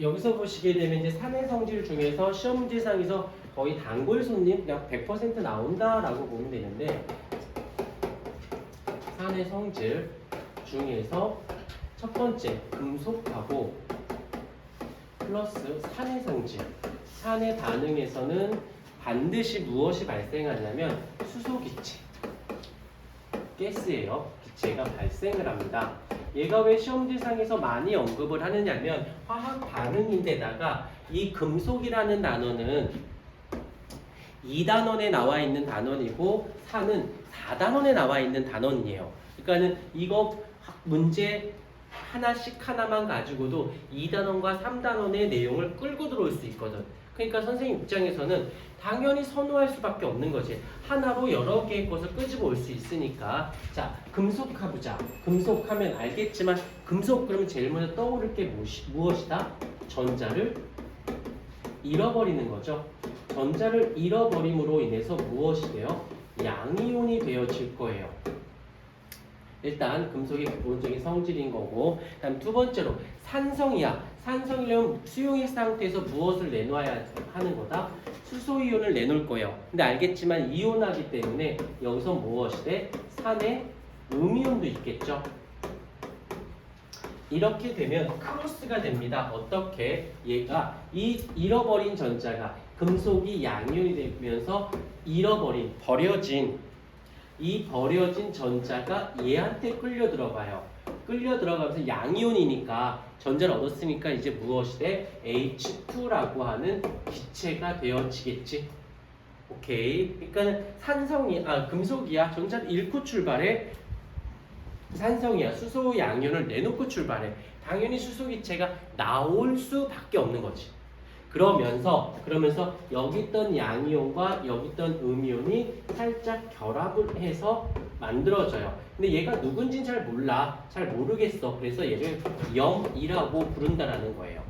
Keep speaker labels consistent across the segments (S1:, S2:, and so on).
S1: 여기서 보시게 되면 이제 산의 성질 중에서 시험 문제상에서 거의 단골 손님 그냥 100% 나온다라고 보면 되는데 산의 성질 중에서 첫 번째 금속하고 플러스 산의 성질 산의 반응에서는 반드시 무엇이 발생하냐면 수소 기체 가스예요. 기체가 발생을 합니다. 얘가 왜 시험 대상에서 많이 언급을 하느냐면 화학 반응인데다가 이 금속이라는 단어는 2단원에 나와 있는 단원이고 산은 4단원에 나와 있는 단원이에요. 그러니까는 이거 문제 하나씩 하나만 가지고도 2단원과 3단원의 내용을 끌고 들어올 수 있거든. 그러니까 선생님 입장에서는 당연히 선호할 수밖에 없는 거지. 하나로 여러 개의 것을 끄집어 올 수 있으니까. 자, 금속 가보자. 금속 하면 알겠지만, 금속 그러면 제일 먼저 떠오를 게 무엇이, 무엇이다? 전자를 잃어버리는 거죠. 전자를 잃어버림으로 인해서 무엇이 돼요? 양이온이 되어질 거예요. 일단 금속의 기본적인 성질인 거고 그다음 두 번째로 산성이야. 산성이려면 수용액 상태에서 무엇을 내놔야 하는 거다? 수소 이온을 내놓을 거예요. 근데 알겠지만 이온하기 때문에 여기서 무엇이 돼? 산에 음이온도 있겠죠. 이렇게 되면 크로스가 됩니다. 어떻게? 얘가 이 잃어버린 전자가 금속이 양이온이 되면서 잃어버린 버려진 이 버려진 전자가 얘한테 끌려 들어가요. 끌려 들어가면서 양이온이니까 전자를 얻었으니까 이제 무엇이 돼? H2라고 하는 기체가 되어지겠지. 오케이. 그러니까 산성이 아 금속이야. 전자를 잃고 출발해. 산성이야. 수소 양이온을 내놓고 출발해. 당연히 수소 기체가 나올 수밖에 없는 거지. 그러면서 그러면서 여기 있던 양이온과 여기 있던 음이온이 살짝 결합을 해서 만들어져요. 근데 얘가 누군지는 잘 몰라. 잘 모르겠어. 그래서 얘를 0이라고 부른다라는 거예요.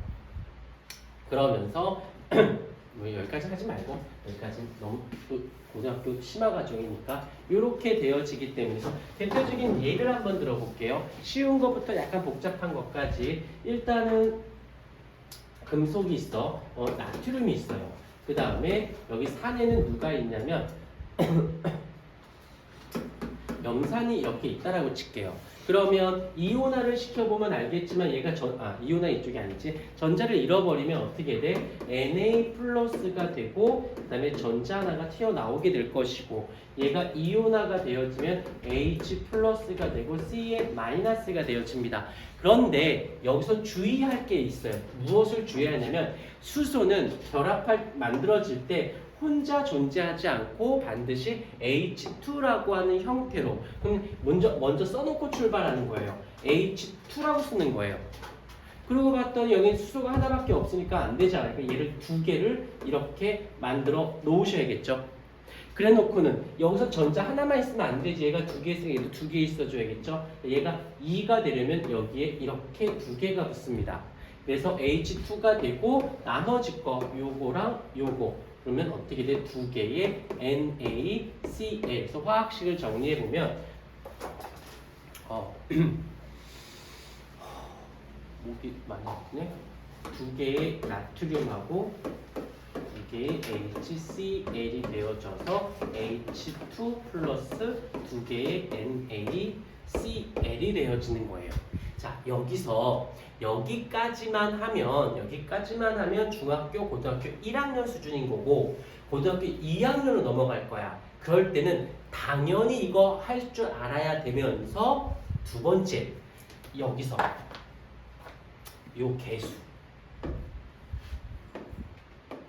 S1: 그러면서 뭐 여기까지 하지 말고 여기까지 너무 또 고등학교 심화 과정이니까 이렇게 되어지기 때문에 대표적인 예를 한번 들어볼게요. 쉬운 것부터 약간 복잡한 것까지 일단은 금속이 있어, 어, 나트륨이 있어요. 그 다음에 여기 산에는 누가 있냐면 염산이 이렇게 있다라고 칠게요. 그러면 이온화를 시켜보면 알겠지만 얘가 전, 아, 이온화 이쪽이 아니지. 전자를 잃어버리면 어떻게 돼? Na 플러스가 되고, 그 다음에 전자 하나가 튀어나오게 될 것이고, 얘가 이온화가 되어지면 H 플러스가 되고, Cn 마이너스가 되어집니다. 그런데 여기서 주의할 게 있어요. 무엇을 주의하냐면, 수소는 결합할, 만들어질 때 혼자 존재하지 않고 반드시 H2라고 하는 형태로 그럼 먼저 먼저 써놓고 출발하는 거예요. H2라고 쓰는 거예요. 그러고 봤더니 여기 수소가 하나밖에 없으니까 안 되잖아요. 그러니까 얘를 두 개를 이렇게 만들어 놓으셔야겠죠. 그래 놓고는 여기서 전자 하나만 있으면 안 되지. 얘가 두 개 있으면 얘도 두 개 있어줘야겠죠. 얘가 2가 되려면 여기에 이렇게 두 개가 붙습니다. 그래서 H2가 되고 나머지 거 요거랑 요거 그러면 어떻게 돼? 두 개의 NaCl. 그래서 화학식을 정리해 보면 어, 목이 많이 아프네. 두 개의 나트륨하고 두 개의 HCl이 되어져서 H2 플러스 두 개의 NaCl이 되어지는 거예요. 자, 여기서 여기까지만 하면 여기까지만 하면 중학교, 고등학교 1학년 수준인 거고 고등학교 2학년으로 넘어갈 거야. 그럴 때는 당연히 이거 할 줄 알아야 되면서 두 번째 여기서 요 개수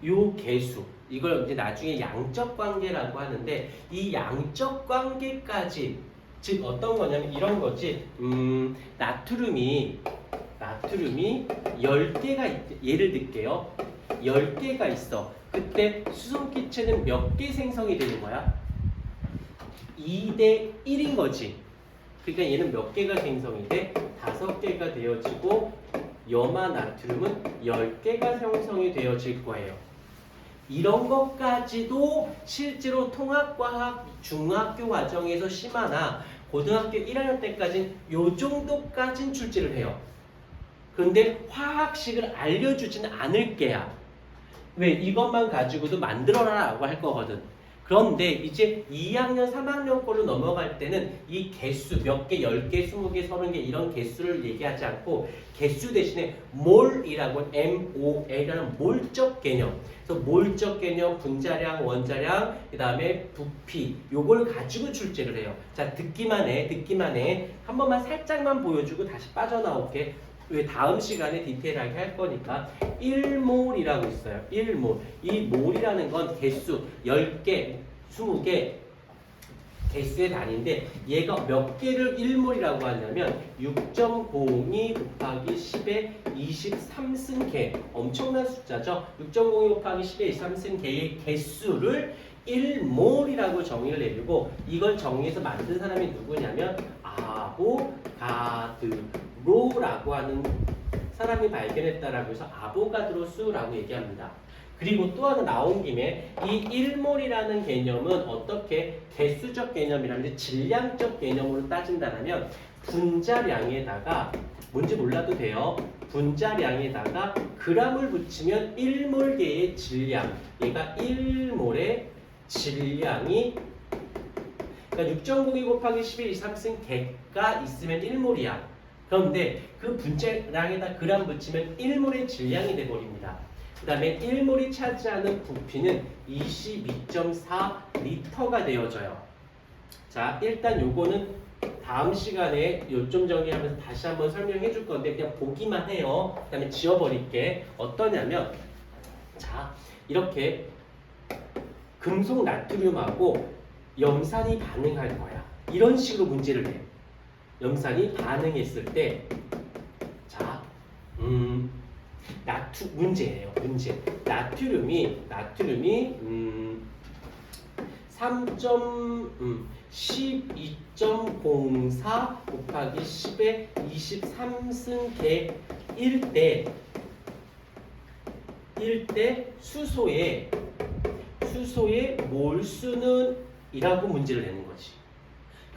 S1: 요 개수 이걸 이제 나중에 양적 관계라고 하는데 이 양적 관계까지 즉 어떤 거냐면 이런 거지 음 나트륨이 나트륨이 10개가 예를 들게요 10개가 있어 그때 수소 기체는 몇 개 생성이 되는 거야? 2대 1인 거지 그러니까 얘는 몇 개가 생성이 돼? 5개가 되어지고 염화 나트륨은 10개가 생성이 되어질 거예요 이런 것까지도 실제로 통합과학 중학교 과정에서 심하나 고등학교 1학년 때까지는 요 정도까진 출제를 해요. 그런데 화학식을 알려주지는 않을 게야. 왜 이것만 가지고도 만들어라라고 할 거거든. 그런데 이제 2학년, 3학년 걸로 넘어갈 때는 이 개수 몇 개, 10개, 20개, 30개 이런 개수를 얘기하지 않고 개수 대신에 몰이라고 MOL이라는 몰적 개념. 그래서 몰적 개념, 분자량, 원자량, 그 다음에 부피 요걸 가지고 출제를 해요. 자 듣기만 해, 듣기만 해. 한 번만 살짝만 보여주고 다시 빠져나올게. 왜 다음 시간에 디테일하게 할 거니까 1몰이라고 있어요. 1몰. 이 몰이라는 건 개수 10개, 20개 개수의 단위인데 얘가 몇 개를 1몰이라고 하냐면 6.02 곱하기 10의 23승개 엄청난 숫자죠. 6.02 곱하기 10의 23승개의 개수를 1몰이라고 정의를 내리고 이걸 정의해서 만든 사람이 누구냐면 아보가드 로라고 하는 사람이 발견했다라고 해서 아보가드로스라고 얘기합니다. 그리고 또 하나 나온 김에 이 1몰이라는 개념은 어떻게 개수적 개념이라는데 질량적 개념으로 따진다면 분자량에다가 뭔지 몰라도 돼요. 분자량에다가 그람을 붙이면 1몰계의 질량 얘가 1몰의 질량이 그러니까 6.02 곱하기 11 23승 개가 있으면 1몰이야. 그런데 그 분자량에다 그람 붙이면 1몰의 질량이 돼버립니다. 그 다음에 1몰이 차지하는 부피는 22.4 리터가 되어져요. 자, 일단 요거는 다음 시간에 요점 정리하면서 다시 한번 설명해 줄 건데 그냥 보기만 해요. 그 다음에 지워버릴게. 어떠냐면 자, 이렇게 금속 나트륨하고 염산이 반응할 거야. 이런 식으로 문제를 내. 염산이 반응했을 때, 자, 음, 나트 문제예요. 문제. 나트륨이 나트륨이 음, 3. 음, 12.04 곱하기 10의 23승 개1 때, 1대 수소의 수소의 몰수는 이라고 문제를 내는 거지.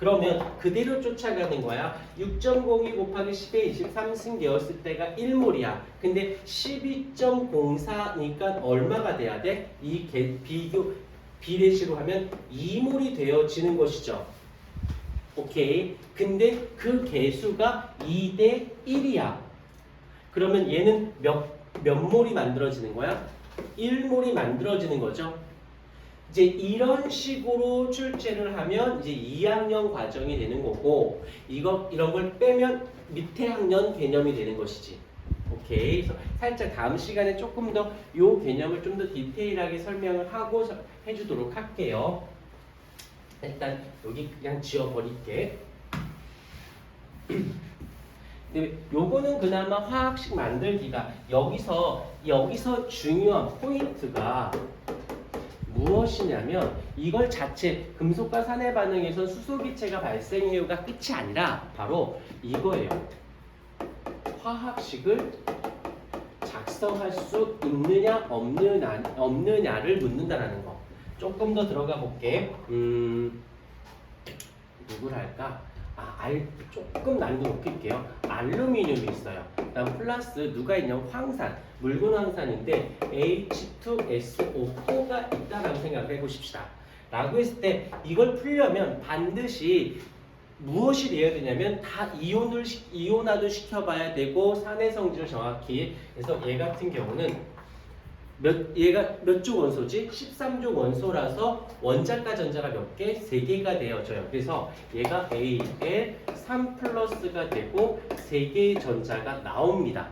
S1: 그러면 그대로 쫓아가는 거야. 6.02 곱하기 10의 23 승계였을 때가 1몰이야. 근데 12.04니까 얼마가 돼야 돼? 이 개, 비교 비례식으로 하면 2몰이 되어지는 것이죠. 오케이. 근데 그 개수가 2대 1이야. 그러면 얘는 몇, 몇 몰이 만들어지는 거야? 1몰이 만들어지는 거죠. 이제 이런 식으로 출제를 하면 이제 2학년 과정이 되는 거고 이거 이런 걸 빼면 밑에 학년 개념이 되는 것이지. 오케이. 그래서 살짝 다음 시간에 조금 더 요 개념을 좀 더 디테일하게 설명을 하고 서- 해주도록 할게요. 일단 여기 그냥 지워버릴게. 근데 요거는 그나마 화학식 만들기가 여기서 여기서 중요한 포인트가 무엇이냐면 이걸 자체 금속과 산의 반응에서 수소기체가 발생 이유가 끝이 아니라 바로 이거예요. 화학식을 작성할 수 있느냐 없느냐 없느냐를 묻는다라는 거. 조금 더 들어가 볼게. 음, 누구를 할까? 아, 알 조금 난도 높일게요. 알루미늄이 있어요. 그다음 플러스 누가 있냐면 황산, 묽은 황산인데 H2SO4가 있다라고 생각을 해보십시다. 라고 했을 때 이걸 풀려면 반드시 무엇이 되어야 되냐면 다 이온을 시- 이온화도 시켜봐야 되고 산의 성질을 정확히 그래서 얘 같은 경우는 몇 얘가 몇 조 원소지? 13조 원소라서 원자가 전자가 몇 개? 세 개가 되어져요. 그래서 얘가 A에 3 플러스가 되고 세 개의 전자가 나옵니다.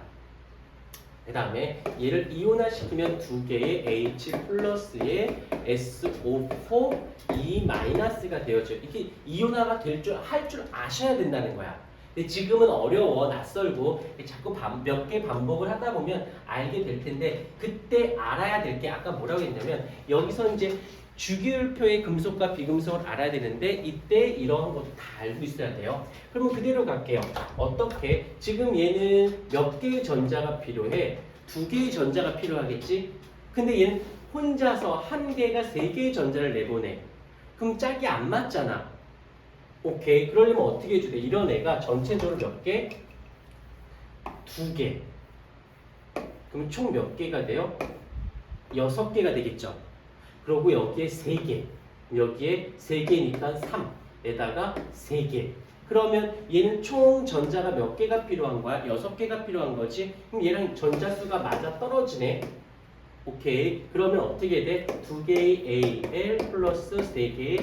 S1: 그 다음에 얘를 이온화시키면 두 개의 H 플러스의 SO4 E 마이너스가 되어져요. 이게 이온화가 될 줄 할 줄 아셔야 된다는 거야. 근데 지금은 어려워 낯설고 자꾸 몇 개 반복을 하다 보면 알게 될 텐데 그때 알아야 될 게 아까 뭐라고 했냐면 여기서 이제 주기율표의 금속과 비금속을 알아야 되는데 이때 이런 것도 다 알고 있어야 돼요. 그러면 그대로 갈게요. 어떻게? 지금 얘는 몇 개의 전자가 필요해? 두 개의 전자가 필요하겠지? 근데 얘는 혼자서 한 개가 세 개의 전자를 내보내. 그럼 짝이 안 맞잖아. 오케이. 그러려면 어떻게 해주돼? 이런 애가 전체적으로 몇 개? 두 개. 그럼 총 몇 개가 돼요? 여섯 개가 되겠죠. 그리고 여기에 세 개, 여기에 세 개니까 3에다가 세 개. 그러면 얘는 총 전자가 몇 개가 필요한 거야? 여섯 개가 필요한 거지. 그럼 얘랑 전자수가 맞아 떨어지네. 오케이. 그러면 어떻게 돼? 두 개의 AL 플러스 세 개의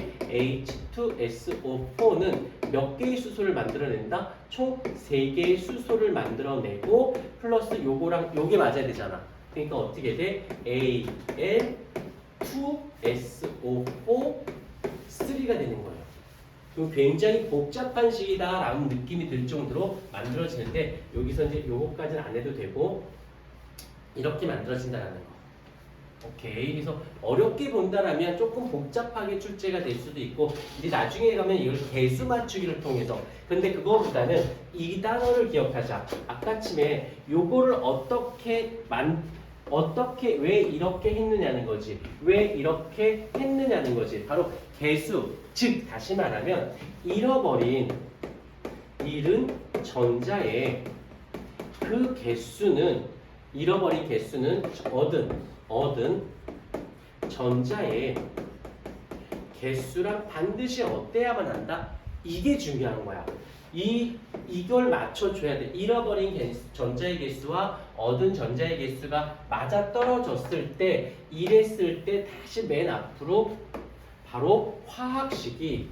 S1: H2SO4는 몇 개의 수소를 만들어낸다? 총 세 개의 수소를 만들어내고 플러스 요거랑 요게 맞아야 되잖아. 그러니까 어떻게 돼? AL 2SO4 3가 되는 거예요. 그럼 굉장히 복잡한 식이다라는 느낌이 들 정도로 만들어지는데 여기서 이제 요거까지는 안 해도 되고 이렇게 만들어진다라는 거. 오케이. 그래서 어렵게 본다라면 조금 복잡하게 출제가 될 수도 있고 이제 나중에 가면 이걸 개수 맞추기를 통해서 근데 그거보다는 이 단어를 기억하자. 아까쯤에 요거를 어떻게 만 어떻게 왜 이렇게 했느냐는 거지. 왜 이렇게 했느냐는 거지. 바로 개수. 즉 다시 말하면 잃어버린 잃은 전자의 그 개수는 잃어버린 개수는 얻은 얻은 전자의 개수랑 반드시 어때야만 한다? 이게 중요한 거야. 이 이걸 맞춰줘야 돼. 잃어버린 개수, 전자의 개수와 얻은 전자의 개수가 맞아 떨어졌을 때, 이랬을 때 다시 맨 앞으로 바로 화학식이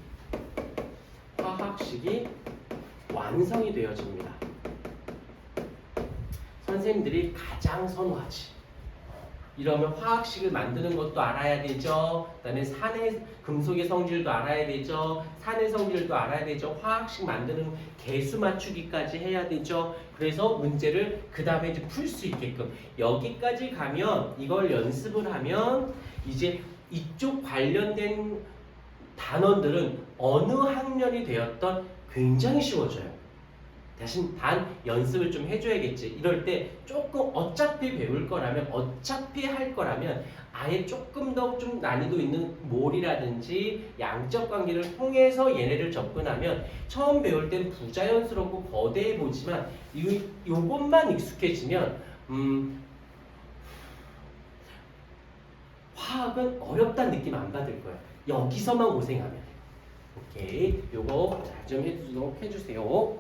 S1: 화학식이 완성이 되어집니다. 선생님들이 가장 선호하지. 이러면 화학식을 만드는 것도 알아야 되죠. 그다음에 산의 금속의 성질도 알아야 되죠. 산의 성질도 알아야 되죠. 화학식 만드는 개수 맞추기까지 해야 되죠. 그래서 문제를 그 다음에 이제 풀 수 있게끔 여기까지 가면 이걸 연습을 하면 이제 이쪽 관련된 단원들은 어느 학년이 되었던 굉장히 쉬워져요. 대신 단 연습을 좀 해줘야겠지. 이럴 때 조금 어차피 배울 거라면 어차피 할 거라면 아예 조금 더 좀 난이도 있는 몰이라든지 양적 관계를 통해서 얘네를 접근하면 처음 배울 땐 부자연스럽고 거대해 보지만 이 요것만 익숙해지면 음 화학은 어렵다는 느낌 안 받을 거야. 여기서만 고생하면 돼. 오케이. 요거 잘 좀 해주도록 해주세요.